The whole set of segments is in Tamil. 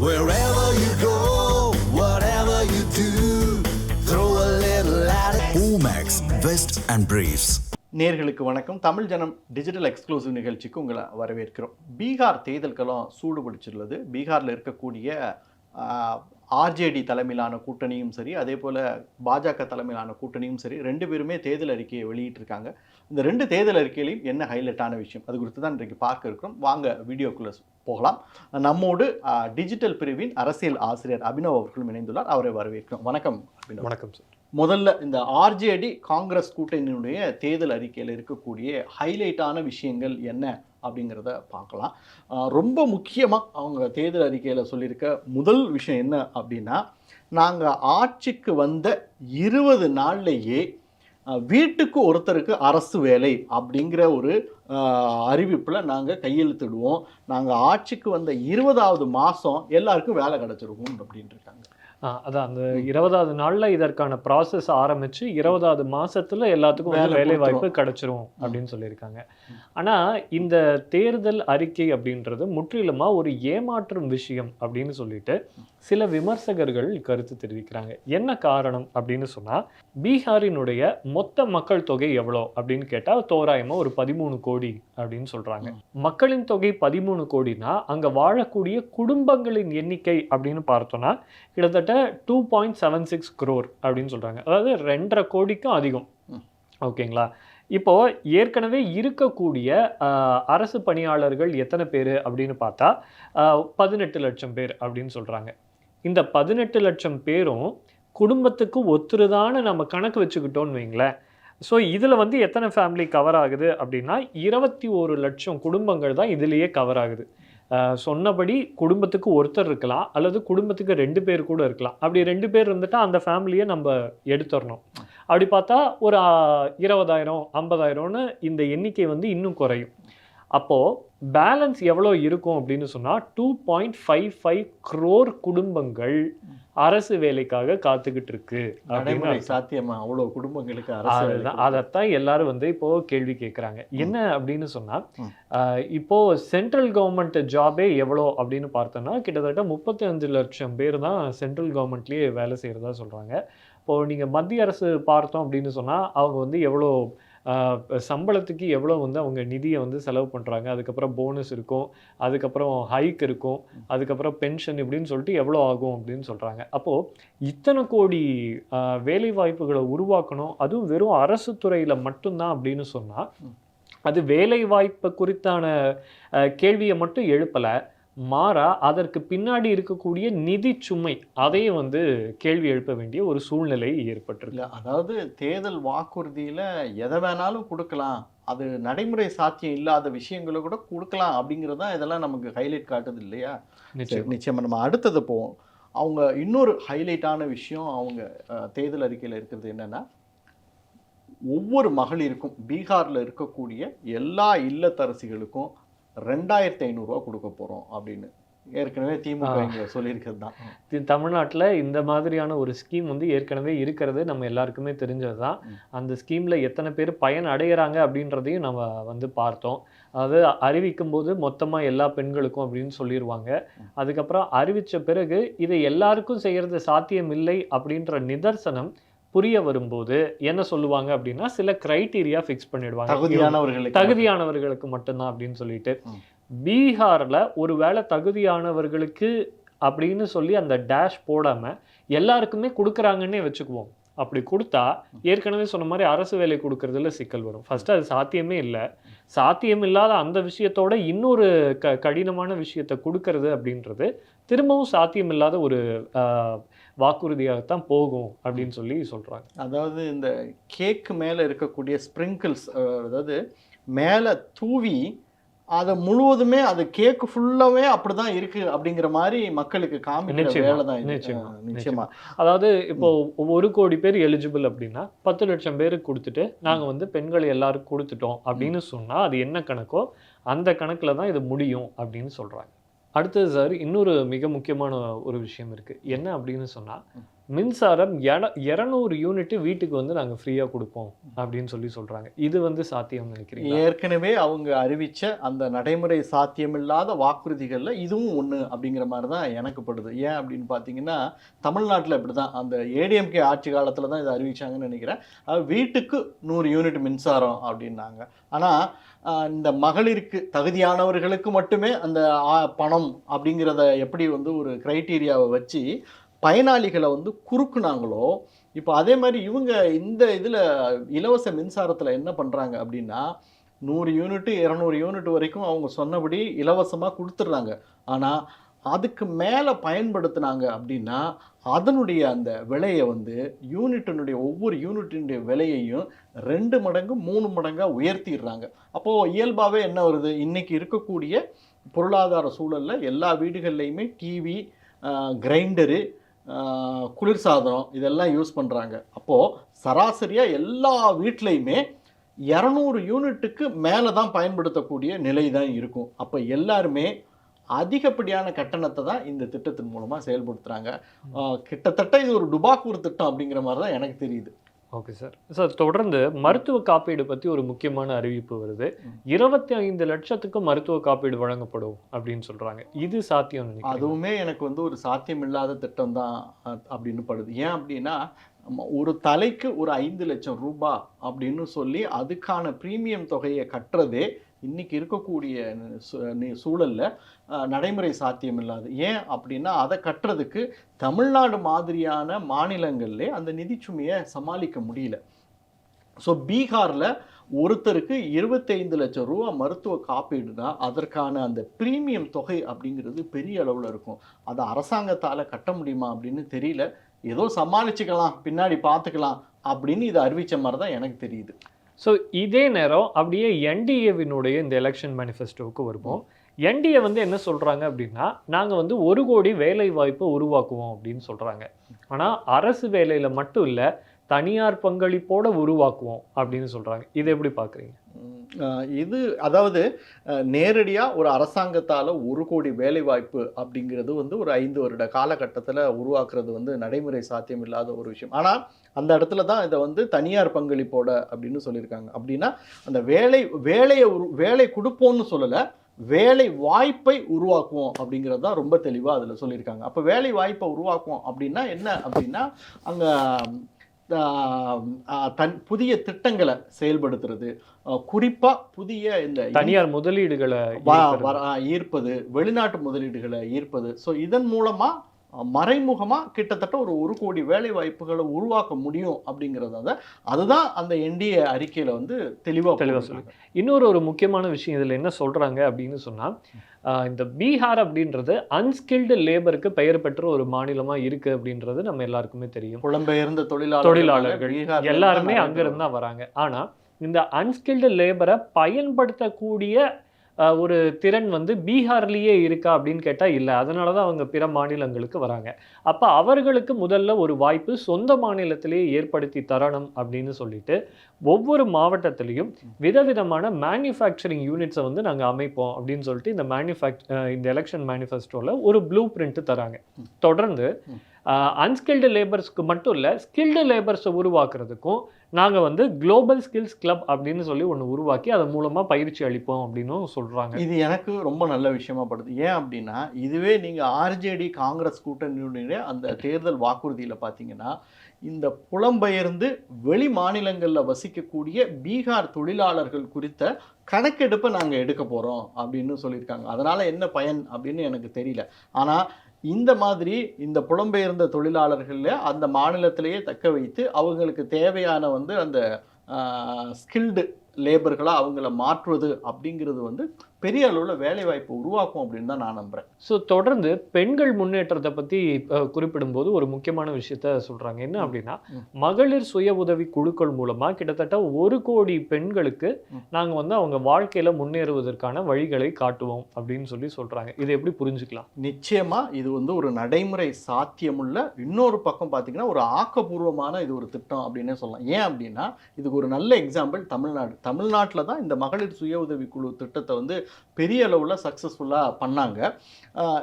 Wherever you go, whatever you do, throw a little at it. Omax, Vest and Briefs. நேர்களுக்கு வணக்கம் தமிழ் ஜனம் டிஜிட்டல் எக்ஸ்க்ளூசிவ் நிகழ்ச்சிக்கு உங்களை வரவேற்கிறோம் பீகார் தேர்தல் களம் சூடு பிடிச்சிருந்தது பீகாரில் இருக்கக்கூடிய ஆர்ஜேடி தலைமையிலான கூட்டணியும் சரி அதே போல் பாஜக தலைமையிலான கூட்டணியும் சரி ரெண்டு பேருமே தேர்தல் அறிக்கையை வெளியிட்டிருக்காங்க. இந்த ரெண்டு தேர்தல் அறிக்கையிலையும் என்ன ஹைலைட்டான விஷயம்? அது குறித்து தான் இன்றைக்கு பார்க்க இருக்கிறோம். வாங்க வீடியோக்குள்ளே போகலாம். நம்மோடு டிஜிட்டல் பிரிவின் அரசியல் ஆசிரியர் அபினவ் அவர்களும் இணைந்துள்ளார். அவரை வரவேற்கிறோம். வணக்கம் அபினவ். வணக்கம் சார். முதல்ல இந்த ஆர்ஜேடி காங்கிரஸ் கூட்டணியினுடைய தேர்தல் அறிக்கையில் இருக்கக்கூடிய ஹைலைட்டான விஷயங்கள் என்ன? அப்படிங்கிறத பார்க்கலாம். ரொம்ப முக்கியமாக அவங்க தேர்தல் அறிக்கையில் சொல்லியிருக்க முதல் விஷயம் என்ன அப்படின்னா நாங்கள் ஆட்சிக்கு வந்த இருபது நாள்லேயே வீட்டுக்கு ஒருத்தருக்கு அரசு வேலை அப்படிங்கிற ஒரு அறிவிப்பில் நாங்கள் கையெழுத்திடுவோம். நாங்கள் ஆட்சிக்கு வந்த இருபதாவது மாதம் எல்லாருக்கும் வேலை கிடச்சிருக்கும் அப்படின்னு இருக்காங்க. அதான் அந்த இருபதாவது நாள்ல இதற்கான ப்ராசஸ் ஆரம்பிச்சு இருபதாவது மாசத்துல எல்லாத்துக்கும் வந்து வேலை வாய்ப்பு. கிடைச்சிரும் அப்படின்னு சொல்லியிருக்காங்க. ஆனா இந்த தேர்தல் அறிக்கை அப்படின்றது முற்றிலுமா ஒரு ஏமாற்றும் விஷயம் அப்படின்னு சொல்லிட்டு சில விமர்சகர்கள் கருத்து தெரிவிக்கிறாங்க. என்ன காரணம் அப்படின்னு சொன்னா பீகாரினுடைய மொத்த மக்கள் தொகை எவ்வளோ அப்படின்னு கேட்டா தோராயமா ஒரு பதிமூணு கோடி அப்படின்னு சொல்றாங்க. மக்களின் தொகை பதிமூணு கோடினா அங்க வாழக்கூடிய குடும்பங்களின் எண்ணிக்கை அப்படின்னு பார்த்தோம்னா கிட்டத்தட்ட two point seven six crore அப்படின்னு சொல்றாங்க. அதாவது ரெண்டரை கோடிக்கும் அதிகம். ஓகேங்களா? இப்போ ஏற்கனவே இருக்கக்கூடிய அரசு பணியாளர்கள் எத்தனை பேர் அப்படின்னு பார்த்தா பதினெட்டு லட்சம் பேர் அப்படின்னு சொல்றாங்க. இந்த பதினெட்டு லட்சம் பேரும் குடும்பத்துக்கு ஒத்துருதான்னு நம்ம கணக்கு வச்சுக்கிட்டோம்னு வைங்களேன். ஸோ இதில் வந்து எத்தனை ஃபேமிலி கவர் ஆகுது அப்படின்னா இருபத்தி ஒரு லட்சம் குடும்பங்கள் தான் இதுலேயே கவர் ஆகுது. சொன்னபடி குடும்பத்துக்கு ஒருத்தர் இருக்கலாம் அல்லது குடும்பத்துக்கு ரெண்டு பேர் கூட இருக்கலாம் அப்படி ரெண்டு பேர் இருந்துட்டால் அந்த ஃபேமிலியை நம்ம எடுத்துடணும் அப்படி பார்த்தா ஒரு இருபதாயிரம் ஐம்பதாயிரம்னு இந்த எண்ணிக்கை வந்து இன்னும் குறையும். அப்போது பேலன்ஸ் எவ்வளோ இருக்கும் அப்படின்னு சொன்னால் two point five five crore குடும்பங்கள் அரசு வேலைக்காக காத்துக்கிட்டு இருக்கு அப்படின்னு. சாத்தியமா? அவ்வளோ குடும்பங்களுக்கு அதுதான். அதைத்தான் எல்லாரும் வந்து இப்போ கேள்வி கேட்குறாங்க என்ன அப்படின்னு சொன்னா இப்போ சென்ட்ரல் கவர்மெண்ட் ஜாபே எவ்வளோ அப்படின்னு பார்த்தோம்னா கிட்டத்தட்ட முப்பத்தி அஞ்சு லட்சம் பேர் தான் சென்ட்ரல் கவர்மெண்ட்லேயே வேலை செய்கிறதா சொல்றாங்க. இப்போ நீங்க மத்திய அரசு பார்த்தோம் அப்படின்னு சொன்னா அவங்க வந்து எவ்வளோ சம்பளத்துக்கு எவ்வளோ வந்து அவங்க நிதியை வந்து செலவு பண்ணுறாங்க அதுக்கப்புறம் போனஸ் இருக்கும். அதுக்கப்புறம் ஹைக் இருக்கும். அதுக்கப்புறம் பென்ஷன் இப்படின்னு சொல்லிட்டு எவ்வளோ ஆகும் அப்படின்னு சொல்கிறாங்க அப்போது இத்தனை கோடி வேலைவாய்ப்புகளை வேலை வாய்ப்புகளை உருவாக்கணும். அதுவும் வெறும் அரசு துறையில் மட்டும்தான் அப்படின்னு சொன்னால் அது வேலை வாய்ப்பு குறித்தான கேள்வியை மட்டும் எழுப்பலை. மாறா அதற்கு பின்னாடி இருக்கக்கூடிய நிதி சுமை அதையும் வந்து கேள்வி எழுப்ப வேண்டிய ஒரு சூழ்நிலை ஏற்பட்டிருக்கு. அதாவது தேர்தல் வாக்குறுதியில் எதை வேணாலும் கொடுக்கலாம். அது நடைமுறை சாத்தியம் இல்லாத விஷயங்களை கூட கொடுக்கலாம் அப்படிங்கிறது தான் இதெல்லாம் நமக்கு ஹைலைட் காட்டுது இல்லையா? நிச்சயம். நிச்சயமா. நம்ம அடுத்தது போவோம். அவங்க இன்னொரு ஹைலைட்டான விஷயம் அவங்க தேர்தல் அறிக்கையில் இருக்கிறது என்னன்னா ஒவ்வொரு மகளிருக்கும் பீகாரில் இருக்கக்கூடிய எல்லா இல்லத்தரசிகளுக்கும் ரெண்டாயிரத்தி ஐநூறுரூவா கொடுக்க போகிறோம் அப்படின்னு. ஏற்கனவே திமுக. இங்கே சொல்லியிருக்கிறது தான். தமிழ்நாட்டில் இந்த மாதிரியான ஒரு ஸ்கீம் வந்து ஏற்கனவே இருக்கிறது நம்ம எல்லாருக்குமே தெரிஞ்சது தான். அந்த ஸ்கீமில் எத்தனை பேர் பயன் அடைகிறாங்க அப்படின்றதையும் நம்ம வந்து பார்த்தோம். அதாவது அறிவிக்கும் போது மொத்தமாக எல்லா பெண்களுக்கும் அப்படின்னு சொல்லிடுவாங்க அதுக்கப்புறம் அறிவித்த பிறகு இதை எல்லாருக்கும் செய்கிறது சாத்தியம் இல்லை அப்படின்ற நிதர்சனம் புரிய வரும்போது என்ன சொல்லுவாங்க அப்படின்னா சில கிரைட்டீரியா ஃபிக்ஸ் பண்ணிடுவாங்க. தகுதியானவர்களுக்கு தகுதியானவர்களுக்கு மட்டும்தான் அப்படின்னு சொல்லிட்டு. பீகார்ல ஒருவேளை தகுதியானவர்களுக்கு அப்படின்னு சொல்லி அந்த டேஷ் போடாம எல்லாருக்குமே கொடுக்குறாங்கன்னே வச்சுக்குவோம். அப்படி கொடுத்தா ஏற்கனவே சொன்ன மாதிரி அரசு வேலை கொடுக்கறதுல சிக்கல் வரும். ஃபர்ஸ்ட் அது சாத்தியமே இல்லை. சாத்தியம் இல்லாத அந்த விஷயத்தோட இன்னொரு க கடினமான விஷயத்தை கொடுக்கறது அப்படின்றது திரும்பவும் சாத்தியம் இல்லாத ஒரு வாக்குறுதியாகத்தான் போகும் அப்படின்னு சொல்லி சொல்றாங்க. அதாவது இந்த கேக் மேலே இருக்கக்கூடிய ஸ்ப்ரிங்கிள்ஸ் அதாவது மேலே தூவி அதை முழுவதுமே அது கேக் ஃபுல்லாவே அப்படிதான் இருக்கு அப்படிங்கிற மாதிரி மக்களுக்கு காமிக்கிற வேலை தான். நிச்சயமா, நிச்சயமா. அதாவது இப்போ ஒரு கோடி பேர் எலிஜிபிள் அப்படின்னா பத்து லட்சம் பேருக்கு கொடுத்துட்டு நாங்க வந்து பெண்கள் எல்லாருக்கும் கொடுத்துட்டோம் அப்படின்னு சொன்னா அது என்ன கணக்கோ அந்த கணக்குல தான் இது முடியும் அப்படின்னு சொல்றாங்க. அடுத்தது சார் இன்னொரு மிக முக்கியமான ஒரு விஷயம் இருக்கு. என்ன அப்படின்னு சொன்னா மின்சாரம் எட இரநூறு யூனிட் வீட்டுக்கு வந்து நாங்கள் ஃப்ரீயாக கொடுப்போம் அப்படின்னு சொல்லி சொல்கிறாங்க இது வந்து சாத்தியம் நினைக்கிறீங்க ஏற்கனவே அவங்க அறிவிச்ச அந்த நடைமுறை சாத்தியமில்லாத வாக்குறுதிகளில் இதுவும் ஒன்று அப்படிங்கிற மாதிரி தான் எனக்கு படுது. ஏன் அப்படின்னு பார்த்தீங்கன்னா தமிழ்நாட்டில் இப்படி தான் அந்த ஏடிஎம்கே ஆட்சி காலத்தில் தான் இதை அறிவிச்சாங்கன்னு நினைக்கிறேன். வீட்டுக்கு நூறு யூனிட் மின்சாரம் அப்படின்னாங்க. ஆனால் இந்த மகளிருக்கு தகுதியானவர்களுக்கு மட்டுமே அந்த பணம் அப்படிங்கிறத எப்படி வந்து ஒரு க்ரைட்டீரியாவை வச்சு பயனாளிகளை வந்து குறுக்குனாங்களோ இப்போ அதே மாதிரி இவங்க இந்த இதில் இலவச மின்சாரத்தில் என்ன பண்ணுறாங்க அப்படின்னா நூறு யூனிட்டு இரநூறு யூனிட் வரைக்கும் அவங்க சொன்னபடி இலவசமாக கொடுத்துட்றாங்க. ஆனால் அதுக்கு மேலே பயன்படுத்துனாங்க அப்படின்னா அதனுடைய அந்த விலையை வந்து யூனிட்டினுடைய ஒவ்வொரு யூனிட்டினுடைய விலையையும் ரெண்டு மடங்கு மூணு மடங்காக உயர்த்திடுறாங்க. அப்போது இயல்பாகவே என்ன வருது? இன்றைக்கி இருக்கக்கூடிய பொருளாதார சூழலில் எல்லா வீடுகள்லையுமே டிவி கிரைண்டரு குளிர்சாதனம் இதெல்லாம் யூஸ் பண்ணுறாங்க அப்போது சராசரியாக எல்லா வீட்லேயுமே இரநூறு யூனிட்டுக்கு மேலே தான் பயன்படுத்தக்கூடிய நிலை தான் இருக்கும். அப்போ எல்லாருமே அதிகப்படியான கட்டணத்தை தான் இந்த திட்டத்தின் மூலமாக செயல்படுத்துகிறாங்க கிட்டத்தட்ட இது ஒரு டுபாக்கூர் திட்டம் அப்படிங்கிற மாதிரி தான் எனக்கு தெரியுது. ஓகே சார் சார் தொடர்ந்து மருத்துவ காப்பீடு பத்தி ஒரு முக்கியமான அறிவிப்பு வருது. இருபத்தி ஐந்து லட்சத்துக்கு மருத்துவ காப்பீடு வழங்கப்படும் அப்படின்னு சொல்றாங்க. இது சாத்தியம்? அதுவுமே எனக்கு வந்து ஒரு சாத்தியமில்லாத திட்டம் தான் அப்படின்னு படுது. ஏன் அப்படின்னா ஒரு தலைக்கு ஒரு ஐந்து லட்சம் ரூபாய் அப்படின்னு சொல்லி அதுக்கான பிரீமியம் தொகையை கட்டுறதே இன்றைக்கி இருக்கக்கூடிய சூழலில் நடைமுறை சாத்தியம் இல்லாது ஏன் அப்படின்னா அதை கட்டுறதுக்கு தமிழ்நாடு மாதிரியான மாநிலங்கள்லே அந்த நிதிச்சுமையை சமாளிக்க முடியல. ஸோ பீகாரில் ஒருத்தருக்கு இருபத்தைந்து லட்சம் ரூபா மருத்துவ காப்பீடுனா அதற்கான அந்த ப்ரீமியம் தொகை அப்படிங்கிறது பெரிய அளவில் இருக்கும். அதை அரசாங்கத்தால் கட்ட முடியுமா அப்படின்னு தெரியல. ஏதோ சமாளிச்சுக்கலாம் பின்னாடி பார்த்துக்கலாம் அப்படின்னு இதை அறிவித்த மாதிரி தான் எனக்கு தெரியுது. ஸோ இதே நேரம் அப்படியே என்டிஏவினுடைய இந்த எலெக்ஷன் மேனிஃபெஸ்டோவுக்கு வருவோம். என்டிஏ வந்து என்ன சொல்கிறாங்க அப்படின்னா நாங்கள் வந்து ஒரு கோடி வேலை வாய்ப்பை உருவாக்குவோம் அப்படின்னு சொல்கிறாங்க ஆனால் அரசு வேலையில் மட்டும் இல்லை தனியார் பங்களிப்போட உருவாக்குவோம் அப்படின்னு சொல்றாங்க. இதை எப்படி பாக்குறீங்க? இது அதாவது நேரடியாக ஒரு அரசாங்கத்தால் ஒரு கோடி வேலைவாய்ப்பு அப்படிங்கிறது வந்து ஒரு ஐந்து வருட காலகட்டத்தில் உருவாக்குறது வந்து நடைமுறை சாத்தியம் இல்லாத ஒரு விஷயம். ஆனால் அந்த இடத்துல தான் இதை வந்து தனியார் பங்களிப்போட அப்படின்னு சொல்லியிருக்காங்க. அப்படின்னா அந்த வேலை வேலையை உரு வேலை கொடுப்போம்னு சொல்லலை வேலை வாய்ப்பை உருவாக்குவோம் அப்படிங்கிறது தான் ரொம்ப தெளிவாக அதில் சொல்லியிருக்காங்க. அப்போ வேலை வாய்ப்பை உருவாக்குவோம் அப்படின்னா என்ன அப்படின்னா அங்கே தன் புதிய திட்டங்களை செயல்படுத்துறது. குறிப்பாக புதிய இந்த தனியார் முதலீடுகளை ஈர்ப்பது வெளிநாட்டு முதலீடுகளை ஈர்ப்பது. ஸோ இதன் மூலமா அஹ், மறைமுகமா கிட்டத்தட்ட ஒரு ஒரு கோடி வேலை வாய்ப்புகளை உருவாக்க முடியும் அப்படிங்கிறத அதுதான் அந்த என்டிஏ அறிக்கையில வந்து தெளிவா தெளிவா சொல்லியிருக்காங்க. இன்னொரு ஒரு முக்கியமான விஷயம் இதுல என்ன சொல்றாங்க அப்படின்னு சொன்னா ஆஹ் இந்த பீகார் அப்படின்றது அன்ஸ்கில்டு லேபருக்கு பெயர் பெற்ற ஒரு மாநிலமா இருக்கு அப்படின்றது நம்ம எல்லாருக்குமே தெரியும். புலம்பெயர்ந்த தொழிலாளர்கள் தொழிலாளர்கள் எல்லாருமே தான் அங்க இருந்து தான் வராங்க. ஆனா இந்த அன்ஸ்கில்டு லேபரை பயன்படுத்தக்கூடிய ஒரு திறன் வந்து பீகார்லயே இருக்கா அப்படின்னு கேட்டா இல்லை. அதனால தான் அவங்க பிற மாநிலங்களுக்கு வராங்க. அப்ப அவர்களுக்கு முதல்ல ஒரு வாய்ப்பு சொந்த மாநிலத்திலேயே ஏற்படுத்தி தரணும் அப்படின்னு சொல்லிட்டு ஒவ்வொரு மாவட்டத்திலையும் விதவிதமான மேனுஃபேக்சரிங் யூனிட்ஸை வந்து நாங்க அமைப்போம் அப்படின்னு சொல்லிட்டு இந்த மேனுஃபேக்ச் இந்த எலெக்ஷன் மேனிஃபெஸ்டோல ஒரு ப்ளூ பிரிண்ட் தராங்க. தொடர்ந்து அன்ஸ்கில்டு லேபர்ஸ்க்கு மட்டும் இல்லை ஸ்கில்டு லேபர்ஸை உருவாக்குறதுக்கும் நாங்கள் வந்து குளோபல் ஸ்கில்ஸ் கிளப் அப்படின்னு சொல்லி ஒன்று உருவாக்கி அதன் மூலமாக பயிற்சி அளிப்போம் அப்படின்னும் சொல்கிறாங்க இது எனக்கு ரொம்ப நல்ல விஷயமா படுது. ஏன் அப்படின்னா இதுவே நீங்கள் ஆர்ஜேடி காங்கிரஸ் கூட்டணியுடைய அந்த தேர்தல் வாக்குறுதியில் பார்த்தீங்கன்னா இந்த புலம்பெயர்ந்து வெளி மாநிலங்களில் வசிக்கக்கூடிய பீகார் தொழிலாளர்கள் குறித்த கணக்கெடுப்பை நாங்கள் எடுக்க போகிறோம் அப்படின்னு சொல்லியிருக்காங்க. அதனால் என்ன பயன் அப்படின்னு எனக்கு தெரியல. ஆனால் இந்த மாதிரி இந்த புலம்பெயர்ந்த தொழிலாளர்களில் அந்த மாநிலத்திலேயே தக்க வைத்து அவங்களுக்கு தேவையான வந்து அந்த ஸ்கில்டு லேபர்களாக அவங்கள மாற்றுவது அப்படிங்கிறது வந்து பெரிய அளவில் வேலைவாய்ப்பு உருவாக்கும் அப்படின்னு தான் நான் நம்புகிறேன் ஸோ தொடர்ந்து பெண்கள் முன்னேற்றத்தை பற்றி குறிப்பிடும்போது ஒரு முக்கியமான விஷயத்த சொல்கிறாங்க என்ன அப்படின்னா. மகளிர் சுய உதவி குழுக்கள் மூலமாக கிட்டத்தட்ட ஒரு கோடி பெண்களுக்கு. நாங்கள் வந்து அவங்க வாழ்க்கையில் முன்னேறுவதற்கான வழிகளை காட்டுவோம் அப்படின்னு சொல்லி சொல்கிறாங்க இதை எப்படி புரிஞ்சுக்கலாம்? நிச்சயமா இது வந்து ஒரு நடைமுறை சாத்தியமுள்ள இன்னொரு பக்கம் பார்த்தீங்கன்னா ஒரு ஆக்கப்பூர்வமான இது ஒரு திட்டம் அப்படின்னே சொல்லலாம். ஏன் அப்படின்னா இதுக்கு ஒரு நல்ல எக்ஸாம்பிள் தமிழ்நாடு. தமிழ்நாட்டில் தான் இந்த மகளிர் சுய உதவி குழு திட்டத்தை வந்து பெரிய அளவில் சக்ஸஸ்ஃபுல்லாக பண்ணாங்க.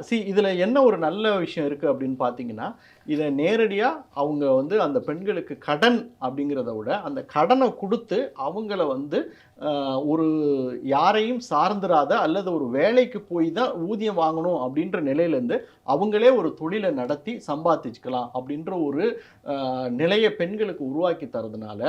சி இதில் என்ன ஒரு நல்ல விஷயம் இருக்குது அப்படின்னு பார்த்தீங்கன்னா இதை நேரடியாக அவங்க வந்து அந்த பெண்களுக்கு கடன் அப்படிங்கிறத விட அந்த கடனை கொடுத்து அவங்கள வந்து ஒரு யாரையும் சார்ந்திராத அல்லது ஒரு வேலைக்கு போய் தான் ஊதியம் வாங்கணும் அப்படின்ற நிலையிலேருந்து அவங்களே ஒரு தொழிலை நடத்தி சம்பாதிச்சுக்கலாம் அப்படின்ற ஒரு நிலையை பெண்களுக்கு உருவாக்கி தரதுனால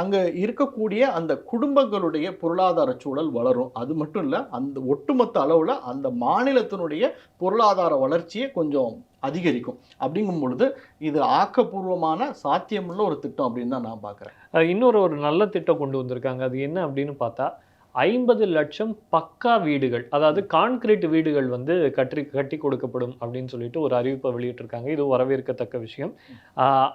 அங்கே இருக்கக்கூடிய அந்த குடும்பங்களுடைய பொருளாதார சூழல் வளரும். அது மட்டும் இல்லை அந்த ஒட்டுமொத்த அளவில் அந்த மாநிலத்தினுடைய பொருளாதார வளர்ச்சியை கொஞ்சம் அதிகரிக்கும். அப்படிங்கும் பொழுது இது ஆக்கப்பூர்வமான சாத்தியமுள்ள ஒரு திட்டம் அப்படின்னு தான் நான் பார்க்குறேன் இன்னொரு ஒரு நல்ல திட்டம் கொண்டு வந்திருக்காங்க. அது என்ன அப்படின்னு பார்த்தா ஐம்பது லட்சம் பக்கா வீடுகள் அதாவது கான்கிரீட் வீடுகள் வந்து கட்டி கட்டி கொடுக்கப்படும் அப்படின்னு சொல்லிட்டு ஒரு அறிவிப்பை வெளியிட்டிருக்காங்க. இது வரவேற்கத்தக்க விஷயம்.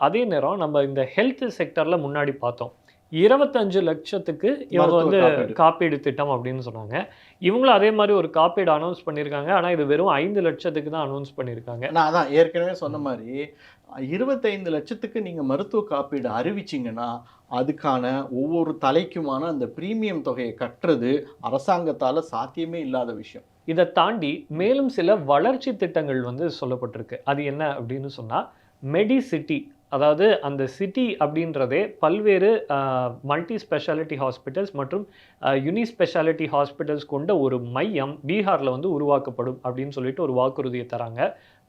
அதே நேரம் நம்ம இந்த ஹெல்த் செக்டர்ல முன்னாடி பார்த்தோம். இருபத்தஞ்சு லட்சத்துக்கு இவங்க வந்து காப்பீடு. திட்டம் அப்படின்னு சொன்னாங்க. இவங்களும் அதே மாதிரி ஒரு காப்பீடு அனௌன்ஸ் பண்ணியிருக்காங்க. ஆனால் இது வெறும் ஐந்து லட்சத்துக்கு தான் அனௌன்ஸ் பண்ணியிருக்காங்க. நான் அதான் ஏற்கனவே சொன்ன மாதிரி இருபத்தைந்து லட்சத்துக்கு நீங்கள் மருத்துவ காப்பீடு அறிவிச்சிங்கன்னா அதுக்கான ஒவ்வொரு தலைக்குமான அந்த பிரீமியம் தொகையை கட்டுறது அரசாங்கத்தால் சாத்தியமே இல்லாத விஷயம். இதை தாண்டி மேலும் சில வளர்ச்சி திட்டங்கள் வந்து சொல்லப்பட்டிருக்கு. அது என்ன அப்படின்னு சொன்னால் மெடி சிட்டி அதாவது அந்த சிட்டி அப்படின்றதே பல்வேறு மல்டி ஸ்பெஷாலிட்டி ஹாஸ்பிட்டல்ஸ் மற்றும் யுனி ஸ்பெஷாலிட்டி ஹாஸ்பிட்டல்ஸ் கொண்ட ஒரு மையம் பீகாரில் வந்து உருவாக்கப்படும் அப்படின்னு சொல்லிட்டு ஒரு வாக்குறுதியை தராங்க.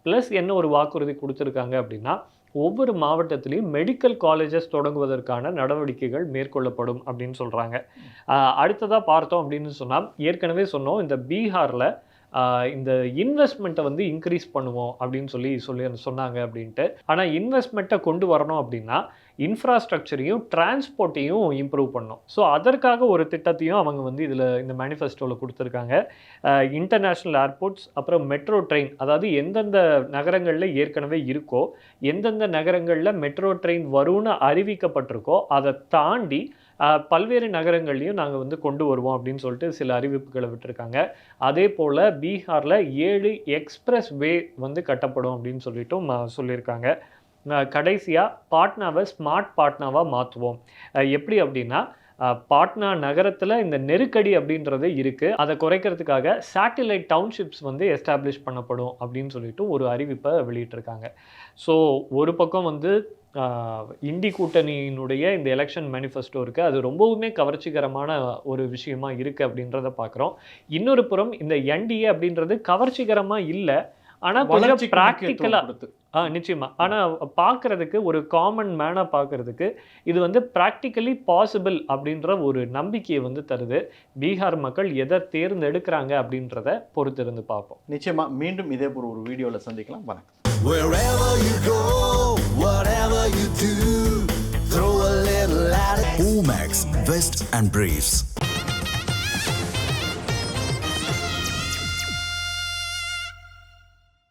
ப்ளஸ் என்ன ஒரு வாக்குறுதி கொடுத்துருக்காங்க அப்படின்னா ஒவ்வொரு மாவட்டத்திலையும் மெடிக்கல் காலேஜஸ் தொடங்குவதற்கான நடவடிக்கைகள் மேற்கொள்ளப்படும் அப்படின்னு சொல்கிறாங்க அடுத்ததாக பார்த்தோம் அப்படின்னு சொன்னால் ஏற்கனவே சொன்னோம் இந்த பீகாரில் இந்த இன்வெஸ்ட்மெண்ட்டை வந்து இன்க்ரீஸ் பண்ணுவோம் அப்படின்னு சொல்லி சொல்லி சொன்னாங்க அப்படின்ட்டு. ஆனால் இன்வெஸ்ட்மெண்ட்டை கொண்டு வரணும் அப்படின்னா இன்ஃப்ராஸ்ட்ரக்சரையும் டிரான்ஸ்போர்ட்டையும் இம்ப்ரூவ் பண்ணும் ஸோ அதற்காக ஒரு திட்டத்தையும் அவங்க வந்து இதில் இந்த மேனிஃபெஸ்டோவில் கொடுத்துருக்காங்க. இன்டர்நேஷ்னல் ஏர்போர்ட்ஸ் அப்புறம் மெட்ரோ ட்ரெயின் அதாவது எந்தெந்த நகரங்களில் ஏற்கனவே இருக்கோ எந்தெந்த நகரங்களில் மெட்ரோ ட்ரெயின் வரும்னு அறிவிக்கப்பட்டிருக்கோ அதை தாண்டி பல்வேறு நகரங்கள்லையும் நாங்கள் வந்து கொண்டு வருவோம் அப்படின்னு சொல்லிட்டு சில அறிவிப்புகளை விட்டுருக்காங்க. அதே போல் பீகாரில் ஏழு எக்ஸ்பிரஸ் வே வந்து கட்டப்படும் அப்படின்னு சொல்லிட்டும் சொல்லியிருக்காங்க. கடைசியாக பாட்னாவை ஸ்மார்ட் பாட்னாவாக மாற்றுவோம் எப்படி அப்படின்னா பாட்னா நகரத்தில் இந்த நெருக்கடி அப்படின்றது இருக்குது அதை குறைக்கிறதுக்காக சேட்டிலைட் டவுன்ஷிப்ஸ் வந்து எஸ்டாப்ளிஷ் பண்ணப்படும் அப்படின்னு சொல்லிட்டு ஒரு அறிவிப்பை வெளியிட்டிருக்காங்க. ஸோ ஒரு பக்கம் வந்து இண்டி கூட்டணியினுடைய இந்த எலெக்ஷன் மேனிஃபெஸ்டோ இருக்குது அது ரொம்பவுமே கவர்ச்சிகரமான ஒரு விஷயமா இருக்குது அப்படின்றத பார்க்குறோம் இன்னொரு புறம் இந்த என்டிஏ அப்படின்றது கவர்ச்சிகரமாக இல்லை. ஆனால் கொஞ்சம் ப்ராக்டிக்கலாக ஆ நிச்சயமா. ஆனால் பார்க்கறதுக்கு ஒரு காமன் மேனாக பார்க்கறதுக்கு இது வந்து ப்ராக்டிக்கலி பாசிபிள் அப்படின்ற ஒரு நம்பிக்கையை வந்து தருது. பீகார் மக்கள் எதை தேர்ந்தெடுக்கிறாங்க அப்படின்றத பொறுத்திருந்து பார்ப்போம். நிச்சயமா மீண்டும் இதே போல ஒரு வீடியோவில் சந்திக்கலாம். வணக்கம். You do, throw a little. Omax, Vest and Briefs.